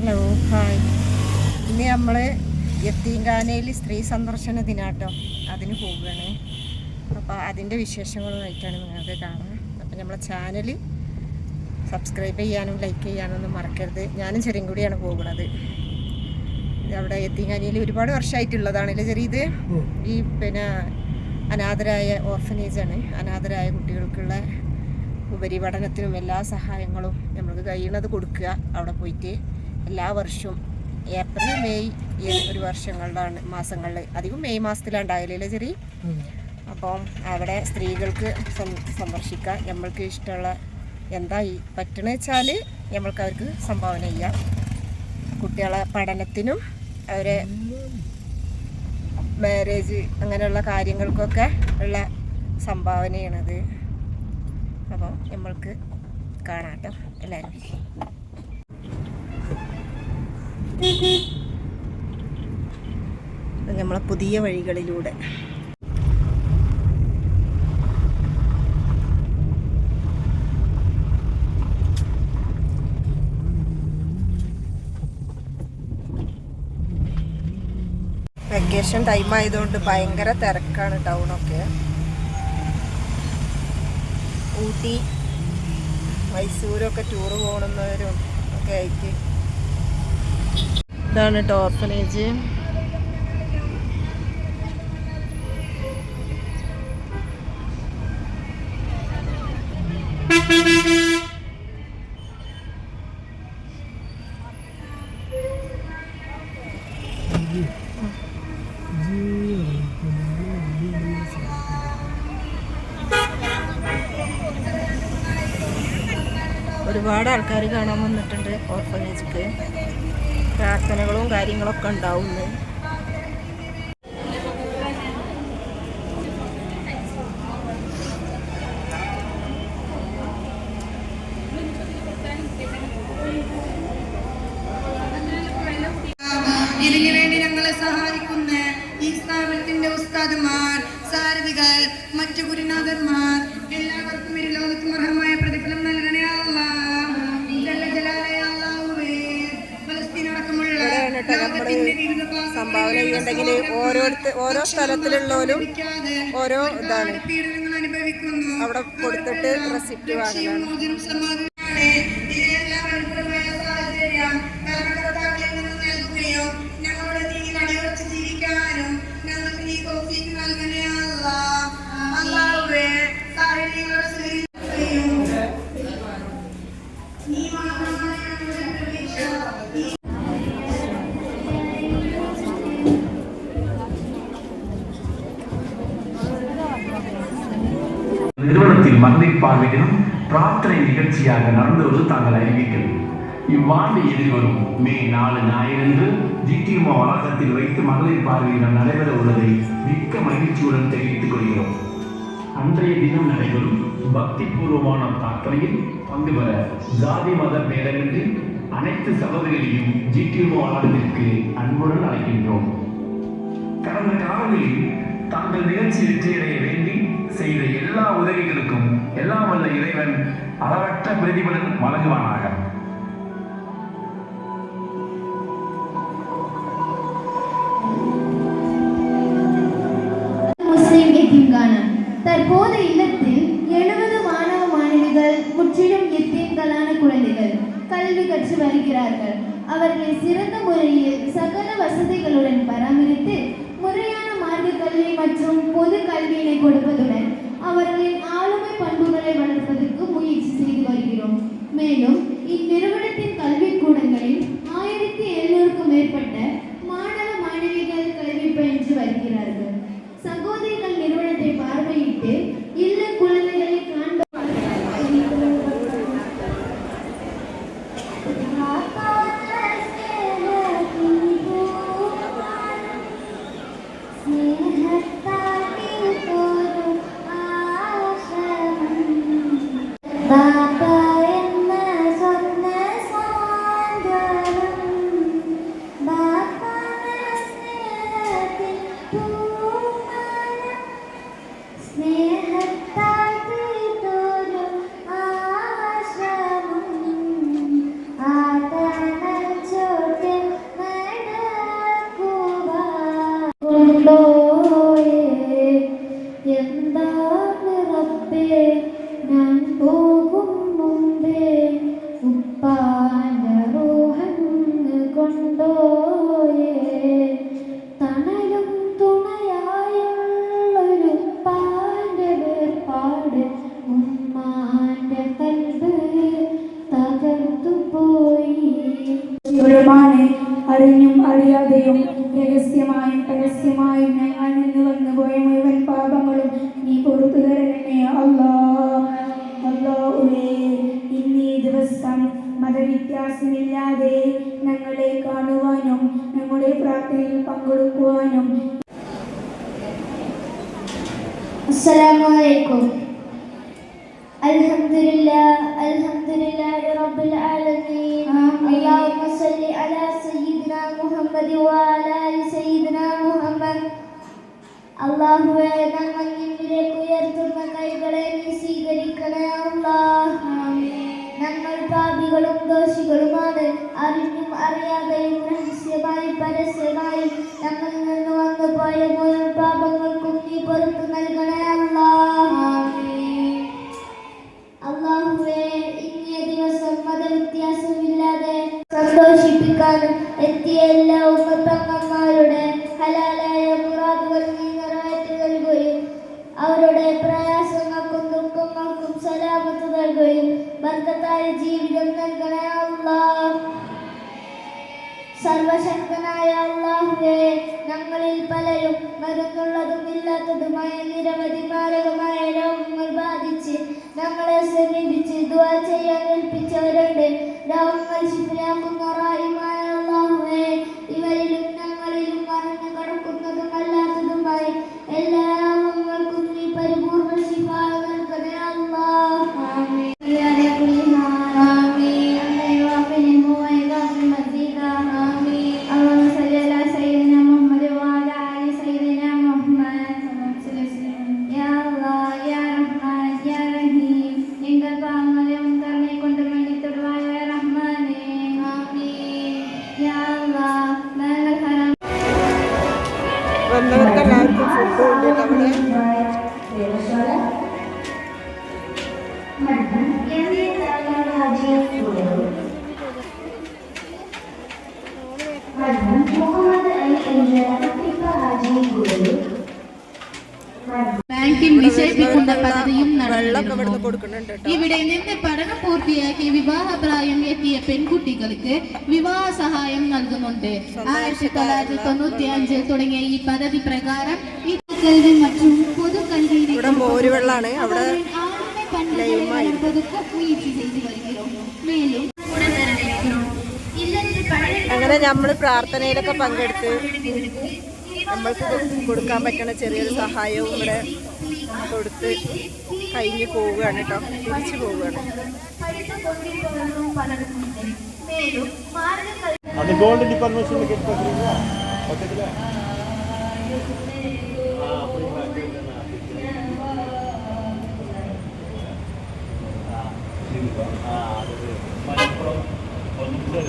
Hello hi ഇനി നമ്മൾ യത്തീങ്കാനയിൽ സ്ത്രീ സന്ദർശന ദിനാട്ടോ. അതിന് പോവുകയാണ് അപ്പോൾ അതിന്റെ വിശേഷങ്ങളുമായിട്ടാണ് നിങ്ങൾക്ക് കാണുന്നത്. അപ്പോൾ നമ്മളെ ചാനൽ സബ്സ്ക്രൈബ് ചെയ്യാനും ലൈക്ക് ചെയ്യാനും ഒന്നും മറക്കരുത്. ഞാനും ചെറിയും കൂടിയാണ് പോകുന്നത്. അവിടെ യത്തീങ്കാനയിൽ ഒരുപാട് വർഷമായിട്ടുള്ളതാണല്ലേ ചെറിയത് ഈ പിന്നെ അനാഥരായ ഓർഫനേജാണ് അനാഥരായ കുട്ടികൾക്കുള്ള ഉപരിപഠനത്തിനും എല്ലാ സഹായങ്ങളും നമ്മൾക്ക് കഴിയുന്നത് കൊടുക്കുക അവിടെ പോയിട്ട്. എല്ലാ വർഷവും ഏപ്രിൽ മെയ് ഈ ഒരു വർഷങ്ങളിലാണ് മാസങ്ങളിൽ അധികം മെയ് മാസത്തിലാണ് ഉണ്ടാകലില്ല ചെറിയ അപ്പം അവിടെ സ്ത്രീകൾക്ക് സന്ദർശിക്കാം നമ്മൾക്ക് ഇഷ്ടമുള്ള എന്താ ഈ പറ്റണെന്ന് വെച്ചാൽ നമ്മൾക്ക് അവർക്ക് സംഭാവന ചെയ്യാം. കുട്ടികളെ പഠനത്തിനും അവരെ മാരേജ് അങ്ങനെയുള്ള കാര്യങ്ങൾക്കൊക്കെ ഉള്ള സംഭാവനയാണത്. അപ്പോൾ നമ്മൾക്ക് കാണാം കേട്ടോ എല്ലാവരും. നമ്മളെ പുതിയ വഴികളിലൂടെ. വെക്കേഷൻ ടൈം ആയതുകൊണ്ട് ഭയങ്കര തിരക്കാണ് ടൗണൊക്കെ. ഊട്ടി മൈസൂരൊക്കെ ടൂറ് പോകണമെന്നവരും ഒക്കെ ആയിട്ട് ഇതാണ് കേട്ടോ ഓർഫനേജ് ഒരുപാട് ആൾക്കാർ കാണാൻ വന്നിട്ടുണ്ട് ഓർഫനേജിക്ക്. പ്രാർത്ഥനകളും കാര്യങ്ങളൊക്കെ ഉണ്ടാവുന്നു. ഇതിനു വേണ്ടി ഞങ്ങളെ സഹായിക്കുന്ന ഈ സ്ഥാപനത്തിന്റെ ഉസ്താദുമാർ സാരഥികൾ സംഭാവന ചെയ്യുന്നുണ്ടെങ്കിൽ ഓരോരുത്ത ഓരോ സ്ഥലത്തിലുള്ളവരും ഓരോ ഇതാണ്. അവിടെ കൊടുത്തിട്ട് റെസിപ്റ്റ് വാങ്ങലാണ് மகளிர் பார்வையிலும் பிரார்த்தனை நிகழ்ச்சியாக நடந்துவது தாங்கள் அறிவிக்கிறது. இவ்வாண்டு எதிர்வரும் மே நாலு ஞாயிறன்று ஜிடிஎம்ஓ வளாகத்தில் வைத்து மகளிர் பார்வையிடம் நடைபெற உள்ளதை மிக்க மகிழ்ச்சியுடன் தெரிவித்துக் கொள்கிறோம். அன்றைய தினம் நடைபெறும் பக்தி பூர்வமான பிரார்த்தனையில் பங்கு பெற ஜாதி மத பேதமின்றி அனைத்து சகோதரிகளையும் ஜிடிஎம்ஓ வளாகத்திற்கு அன்புடன் அழைக்கின்றோம். கடந்த காலங்களில் தாங்கள் நிகழ்ச்சி வெற்றியடைய வேண்டி செய்த எல்லா உதவிகளுக்கும் எல்லாம் வல்ல இறைவன் அளவற்ற பிரதிபலன் வழங்குவானாக. முஸ்லிம் எத்தீம்கான தற்போது இல்லத்தில் எழுபது மாணவ மாணவிகள் முற்றிலும் எத்தீம்களான குழந்தைகள் கல்வி கற்று வருகிறார்கள். அவர்களை சிறந்த முறையில் சகல வசதிகளுடன் பராமரித்து மற்றும் பொது கல்வியினை கொடுப்பதுடன் அவர்களின் ஆளுமை பண்புகளை வளர்ப்பதற்கு முயற்சி செய்து வருகிறோம். மேலும் இந்நிறுவனத்தின் கல்விக்கூடங்களில் ஆயிரத்தி எழுநூறுக்கும் மேற்பட்ட மாணவ மாணவிகள் கல்வி பயின்று வருகிறார்கள். சகோதரிகள் நிறுவனத்தை பார்வையிட்டு バイ രഹസ്യമായും പരസ്യമായും ഞങ്ങൾ നിന്ന് വന്നു പോയ മുഴുവൻ പാപങ്ങളും നീ പുറത്തു തരണമേ അല്ലാ അല്ലാഹുവേ ഇന്നീ ദിവസം മതവ്യത്യാസമില്ലാതെ ഞങ്ങളെ കാണുവാനും ഞങ്ങളുടെ പ്രാർത്ഥനയിൽ പങ്കെടുക്കുവാനും السلام عليكم الحمد لله الحمد لله رب العالمين اللهم صل على سيدنا محمد وعلى അള്ളാഹുവെ ഞങ്ങൾ നിന്നിലേക്ക് ഉയർത്തുന്ന കൈകളെ നീ സ്വീകരിക്കണേ അള്ളാഹ് ഞങ്ങൾ പാപികളും ദോഷികളുമാണ്. അറിഞ്ഞും അറിയാതെയും രഹസ്യമായും പരസ്യമായും നമ്മിൽ നിന്ന് വന്നു പോയ മുഴുവൻ പാപങ്ങൾക്കും നീ പുറത്തു നൽകണേ അള്ളാഹ് അള്ളാഹുവേ ഇന്നേ ദിവസം മതവ്യത്യാസമില്ലാതെ സന്തോഷിപ്പിക്കാൻ എത്തിയ എല്ലാ ഉമ്മത്തങ്ങന്മാരുടെ ബന്ധത്തായ ജീവിതം നൽകണേ സർവശക്തനായ അള്ളാഹുവേ ഞങ്ങളിൽ പലരും മരുന്നുള്ളതും ഇല്ലാത്തതുമായ നിരവധി മാരകമായ രോഗങ്ങൾ ബാധിച്ച് ഞങ്ങളെ സമീപിച്ച് ദുആ ചെയ്യാൻ ഏൽപ്പിച്ചവരുണ്ട്. രോഗങ്ങൾ ശിഥിലാക്കുന്ന റാഹിമായ ഇവിടെ നിന്ന് പഠനം പൂർത്തിയാക്കി വിവാഹപ്രായം എത്തിയ പെൺകുട്ടികൾക്ക് വിവാഹ സഹായം നൽകുന്നുണ്ട്. ആയിരത്തി തൊള്ളായിരത്തി തൊണ്ണൂറ്റി അഞ്ചിൽ തുടങ്ങിയ ഈ പദ്ധതി പ്രകാരം ഈ കൽവി മറ്റും പൊതു കൽവിയിലെ അവിടെ അങ്ങനെ നമ്മൾ പ്രാർത്ഥനയിലൊക്കെ പങ്കെടുത്ത് നമ്മൾക്ക് കൊടുക്കാൻ പറ്റുന്ന ചെറിയൊരു സഹായവും ഇവിടെ കൊടുത്ത് കഴിഞ്ഞ് പോവുകയാണ് കേട്ടോ. തിരിച്ചു പോവുകയാണ്. അത് ഗോൾഡ് ഡിപ്പാർട്ട്മെന്റ് 아, 그러니까. 아, 네. 네.